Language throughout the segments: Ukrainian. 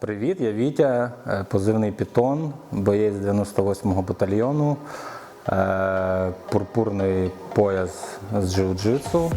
Привіт, я Вітя, е, позивний Пітон, боєць 98-го батальйону, е, пурпурний пояс з джиу-джитсу.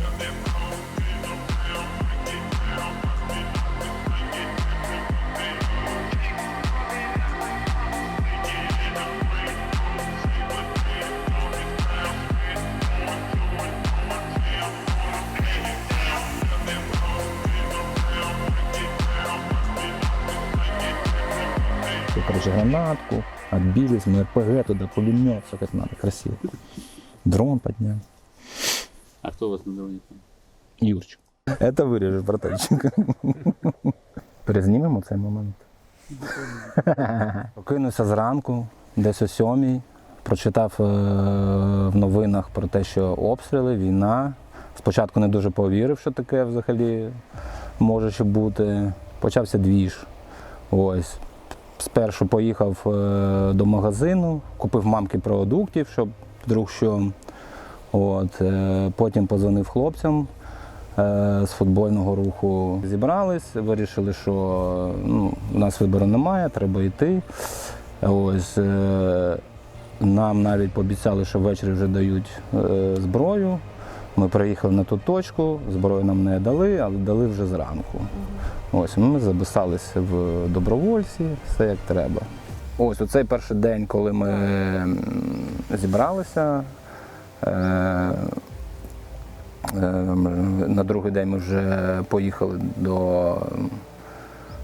Все, короче, гранатку, отбились, мы РПГ туда, пулемет, все как надо, красиво. Дрон поднял. А хто у вас на дроні? Юрчик. Это виріжеш, братанчик. Перезнімемо цей момент. Прокинувся зранку, десь о сьомій. Прочитав е, в новинах про те, що обстріли, війна. Спочатку не дуже повірив, що таке взагалі може ще бути. Почався двіж. Ось. Спершу поїхав е, до магазину, купив мамки продуктів, щоб вдруг що. От, е, потім позвонив хлопцям е, з футбольного руху. Зібрались, вирішили, що ну, у нас вибору немає, треба йти. Ось, нам навіть пообіцяли, що ввечері вже дають зброю. Ми приїхали на ту точку, зброю нам не дали, але дали вже зранку. Ось ми записалися в добровольці, все як треба. Ось у цей перший день, коли ми зібралися. е, е, На другий день ми вже поїхали до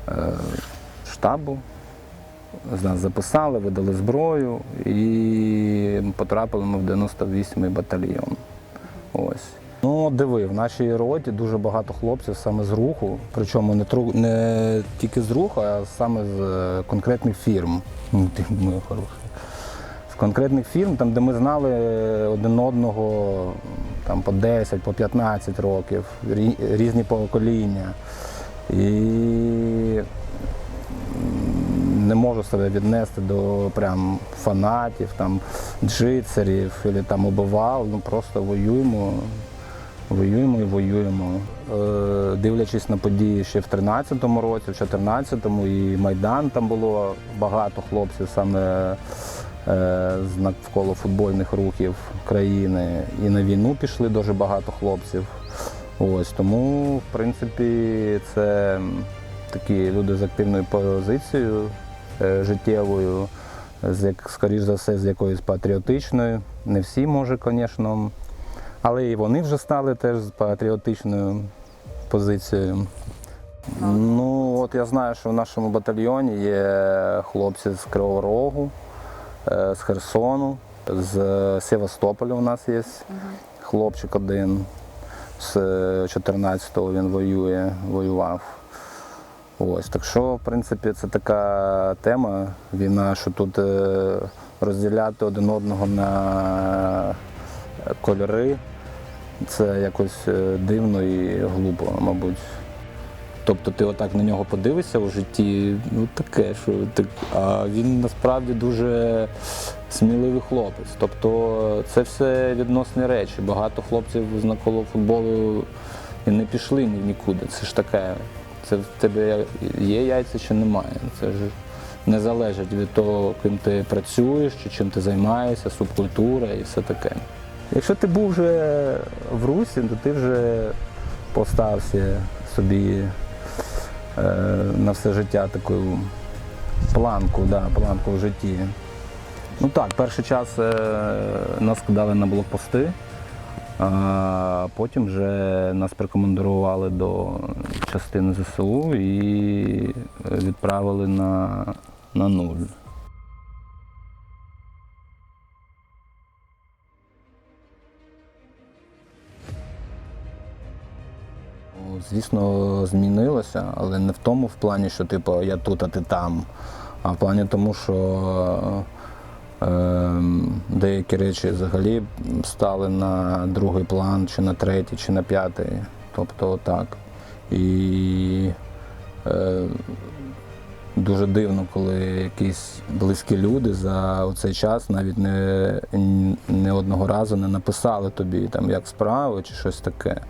е, штабу. З нас записали, видали зброю і потрапили ми в 98-й батальйон. Ось. Ну, диви, в нашій роті дуже багато хлопців саме з руху, причому не, тру- не тільки з руху, а саме з е, конкретних фірм. Ну, хороша. З конкретних фірм, там, де ми знали один одного там, по 10, по 15 років, різні покоління. І себе віднести до прям фанатів, там, джитсерів, або там убивав, ну просто воюємо, воюємо і воюємо. Е, дивлячись на події ще в 13-му році, в 14-му, і Майдан там було багато хлопців саме е, з навколо футбольних рухів країни. І на війну пішли дуже багато хлопців. Ось тому, в принципі, це такі люди з активною позицією життєвою, з як, скоріш за все, з якоюсь патріотичною. Не всі, може, звісно, але і вони вже стали теж з патріотичною позицією. Ну, от я знаю, що в нашому батальйоні є хлопці з Кривого Рогу, е, з Херсону, з Севастополя у нас є хлопчик один. З 14-го він воює, воював. Ось, так що, в принципі, це така тема війна, що тут е, розділяти один одного на кольори. Це якось е, дивно і глупо, мабуть. Тобто ти отак на нього подивишся у житті, ну таке, що так, а він насправді дуже сміливий хлопець. Тобто це все відносні речі. Багато хлопців з навколо футболу і не пішли ні- нікуди. Це ж таке. Це в тебе є яйця чи немає. Це ж не залежить від того, ким ти працюєш чи чим ти займаєшся, субкультура і все таке. Якщо ти був вже в Русі, то ти вже постався собі е, на все життя таку планку, да, планку в житті. Ну так, перший час е, нас скидали на блокпости, а потім вже нас прикомандирували до частини ЗСУ і відправили на, на нуль. Ну, Звісно, змінилося, але не в тому в плані, що типу я тут, а ти там, а в плані тому, що е, деякі речі взагалі стали на другий план, чи на третій, чи на п'ятий. Тобто так. І е, дуже дивно, коли якісь близькі люди за цей час навіть не, не одного разу не написали тобі, там, як справи чи щось таке.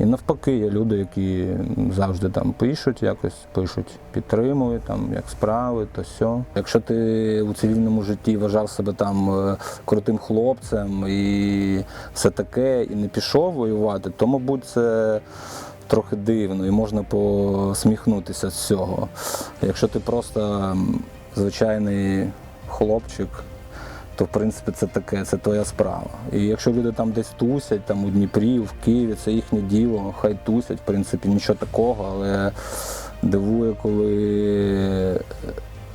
І навпаки, є люди, які завжди там пишуть, якось пишуть, підтримують, там, як справи, то сьо. Якщо ти у цивільному житті вважав себе там е, крутим хлопцем і все таке, і не пішов воювати, то, мабуть, це трохи дивно і можна посміхнутися з цього. Якщо ти просто звичайний хлопчик, то в принципі це таке, це твоя справа. І якщо люди там десь тусять, там у Дніпрі, в Києві, це їхнє діло, хай тусять, в принципі, нічого такого, але дивує, коли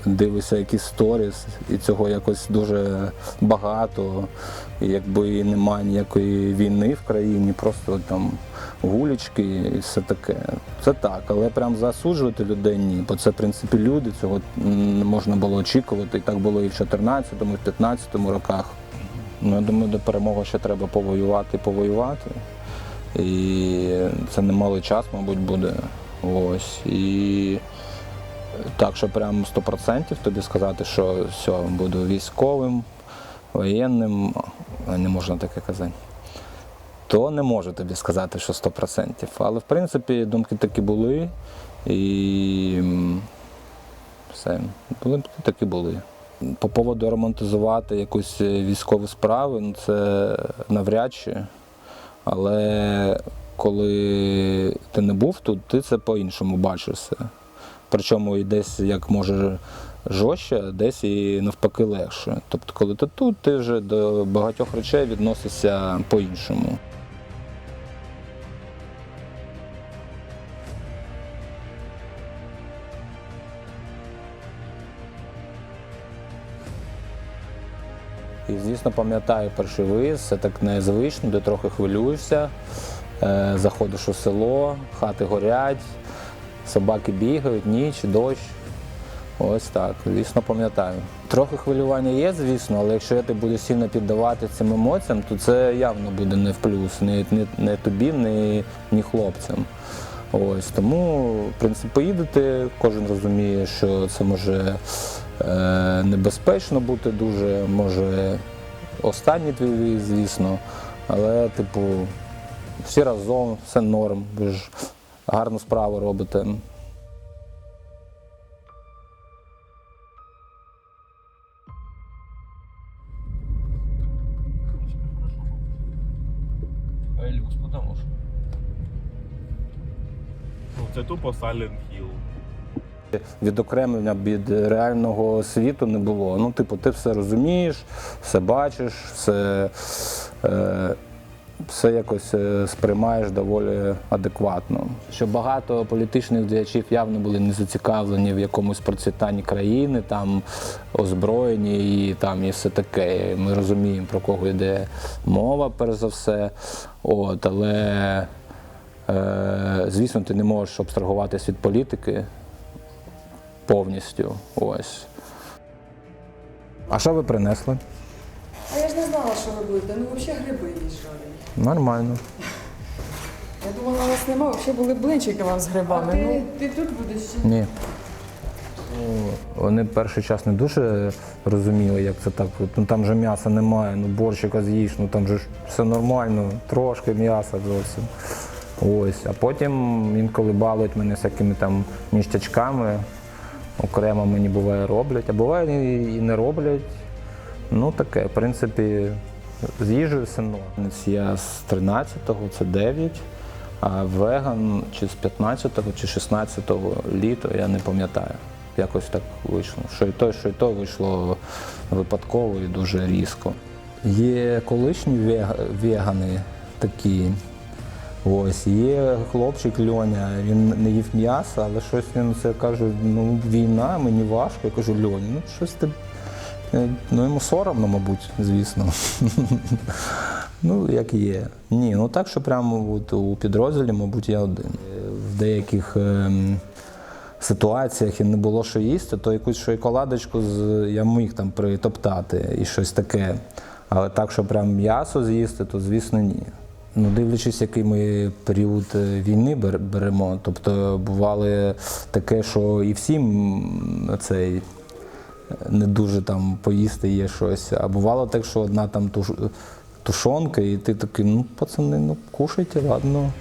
дивишся якісь сторіс, і цього якось дуже багато. І якби немає ніякої війни в країні, просто там гулічки і все таке. Це так, але прям засуджувати людей ні, бо це в принципі люди, цього не можна було очікувати. І так було і в 14-му, і в 15-му роках. Ну, я думаю, до перемоги ще треба повоювати, повоювати. І це немалий час, мабуть, буде. Ось. І так, що прям 100% тобі сказати, що все, буду військовим, воєнним, не можна таке казати. То не можу тобі сказати, що 100%. Але в принципі думки такі були. І все, думки такі були. По поводу ремонтизувати якусь е, військову справу, ну це навряд чи. Але коли ти не був тут, ти це по-іншому бачиш все. Причому і десь як може жорстче, десь і навпаки легше. Тобто, коли ти тут, ти вже до багатьох речей відносишся по-іншому. І, звісно, пам'ятаю перший виїзд, це так незвично, де трохи хвилюєшся. Е, заходиш у село, хати горять, собаки бігають, ніч, дощ. Ось так, звісно, пам'ятаю. Трохи хвилювання є, звісно, але якщо ти будеш сильно піддавати цим емоціям, то це явно буде не в плюс, ні, ні, не тобі, ні, ні хлопцям. Ось тому, в принципі, поїдете, кожен розуміє, що це може небезпечно бути дуже, може останній твій звісно. Але, типу, всі разом, все норм, ви ж гарну справу робите. Люкс, потому что. Ну, це тупо Silent Hill. Відокремлення від реального світу не було. Ну, типу, ти все розумієш, все бачиш, все, е, все якось е, сприймаєш доволі адекватно. Що багато політичних діячів явно були не зацікавлені в якомусь процвітанні країни, там озброєні і там і все таке. Ми розуміємо, про кого йде мова, перш за все. От, але е, звісно, ти не можеш абстрагуватись від політики повністю. Ось. А що ви принесли? А я ж не знала, що ви будете. Ну, взагалі гриби їжджали. Нормально. Я думала, у вас немає, взагалі були блинчики вам з грибами. А ну, ти, ти тут будеш? чи Ні. Вони перший час не дуже розуміли, як це так. Ну там же м'яса немає, ну борщика з'їш, ну там же ж все нормально, трошки м'яса зовсім. Ось. А потім інколи балують мене всякими там ніштячками. Окремо мені буває роблять, а буває і не роблять. Ну таке, в принципі, з їжею все норм. Я з 13-го, це 9, а веган чи з 15-го, чи 16-го літо, я не пам'ятаю. Якось так вийшло. Що і то, що і то вийшло випадково і дуже різко. Є колишні вегани такі. Ось, є хлопчик Льоня, він не їв м'яса, але щось він це каже, ну війна, мені важко. Я кажу, Льоня, ну щось ти. е, Ну йому соромно, мабуть, звісно. ну, як є. Ні, ну так, що прямо от у підрозділі, мабуть, я один. Е, В деяких ем, ситуаціях і не було що їсти, то якусь шоколадочку з, я міг там притоптати і щось таке. Але так, що прям м'ясо з'їсти, то звісно ні. Ну, дивлячись, який ми період е, війни беремо. Тобто бувало таке, що і всім цей е, не дуже там поїсти є щось. А бувало так, що одна там туш, тушонка, і ти такий, ну, пацани, ну кушайте, ладно.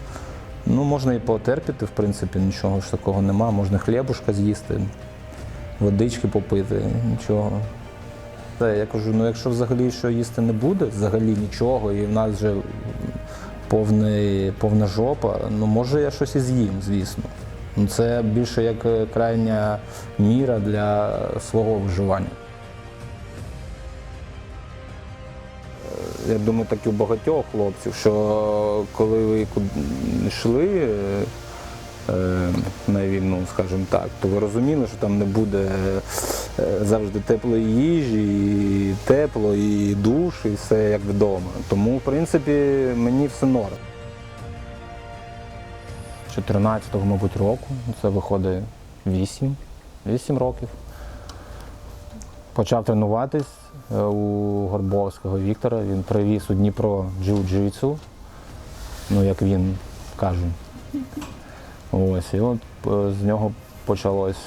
Ну, можна і потерпіти, в принципі, нічого ж такого нема. Можна хлібушка з'їсти, водички попити, нічого. Та, я кажу, ну якщо взагалі що їсти не буде, взагалі нічого, і в нас вже повний, повна жопа, ну може я щось і з'їм, звісно. Ну, це більше як е, крайня міра для свого виживання. Я думаю, так і у багатьох хлопців, що коли ви йшли е, е, на війну, скажімо так, то ви розуміли, що там не буде завжди теплої їжі, і тепло, і душ, і все як вдома. Тому, в принципі, мені все норм. 14-го, мабуть, року, це виходить 8, 8 років. Почав тренуватись е, у Горбовського Віктора. Він привіз у Дніпро джиу-джитсу, ну як він каже. Ось, і от е, з нього почалось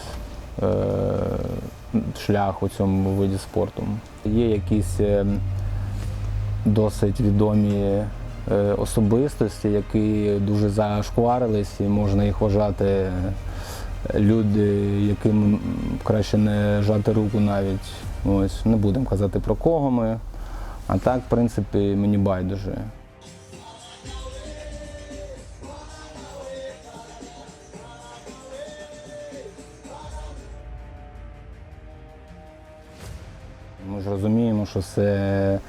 е, шлях у цьому виді спорту. Є якісь е, досить відомі е, особистості, які дуже зашкварились, і можна їх вважати е, люди, яким краще не жати руку навіть. Ось, не будемо казати про кого ми. А так, в принципі, мені байдуже. Що це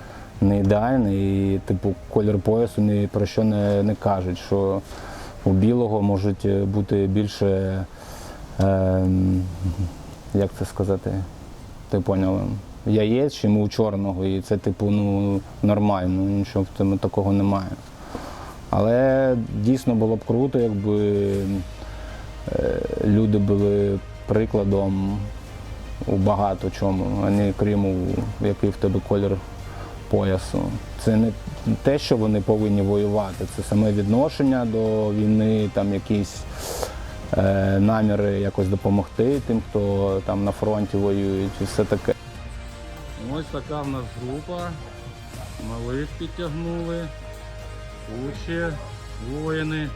не ідеально, і типу колір поясу ні про що не, не кажуть, що у білого можуть бути більше, е, як це сказати, ти поняла, яєць, чим у чорного. І це, типу, ну, нормально, нічого в цьому такого немає. Але дійсно було б круто, якби е, люди були прикладом у багато чому, а не крім у який в тебе колір поясу. Це не те, що вони повинні воювати, це саме відношення до війни, там якісь е, наміри якось допомогти тим, хто там на фронті воюють, і все таке. Ось така в нас група. Малих підтягнули. Учі, воїни.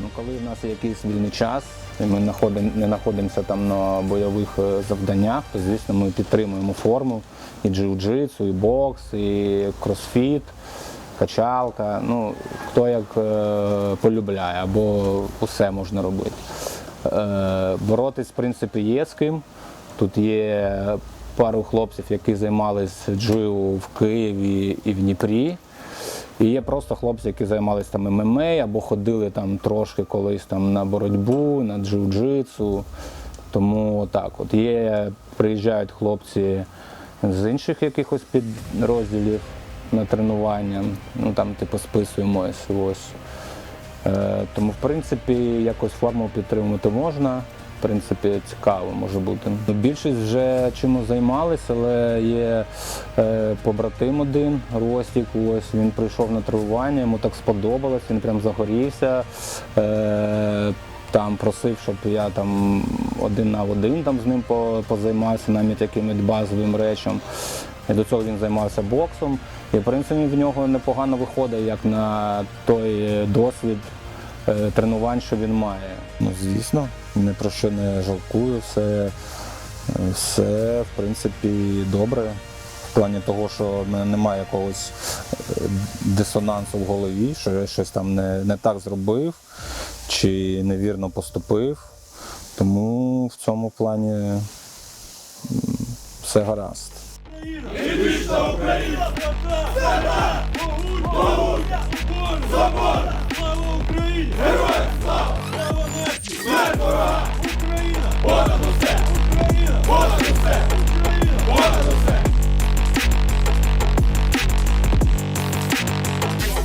Ну, коли в нас є якийсь вільний час, і ми не знаходимося там на бойових е, завданнях, то звісно ми підтримуємо форму і джиу-джитсу, і бокс, і кросфіт, качалка. Ну, хто як е, полюбляє, або усе можна робити. Е, боротись, в принципі, є з ким. Тут є пару хлопців, які займалися джиу в Києві і в Дніпрі. І є просто хлопці, які займалися там ММА або ходили там трошки колись там на боротьбу, на джиу-джитсу. Тому так, от є, приїжджають хлопці з інших якихось підрозділів на тренування. Ну там типу списуємось. Ось. Е, тому, в принципі, якось форму підтримувати можна. В принципі, цікаво може бути. Більшість вже чимось займалися, але є е, побратим один, Ростік, ось він прийшов на тренування, йому так сподобалось, він прям загорівся. Е, там просив, щоб я там один на один там з ним позаймався, навіть якимось базовим речам. І до цього він займався боксом. І в принципі в нього непогано виходить, як на той досвід е, тренувань, що він має. Ну, звісно, ні про що не жалкую, все, все в принципі добре. В плані того, що немає якогось е, дисонансу в голові, що я щось там не, не так зробив чи невірно поступив. Тому в цьому плані все гаразд. Україна! Україна! Слава Україні! Героям! Смерть ворога! Україна! Понад усе! Україна! Понад усе!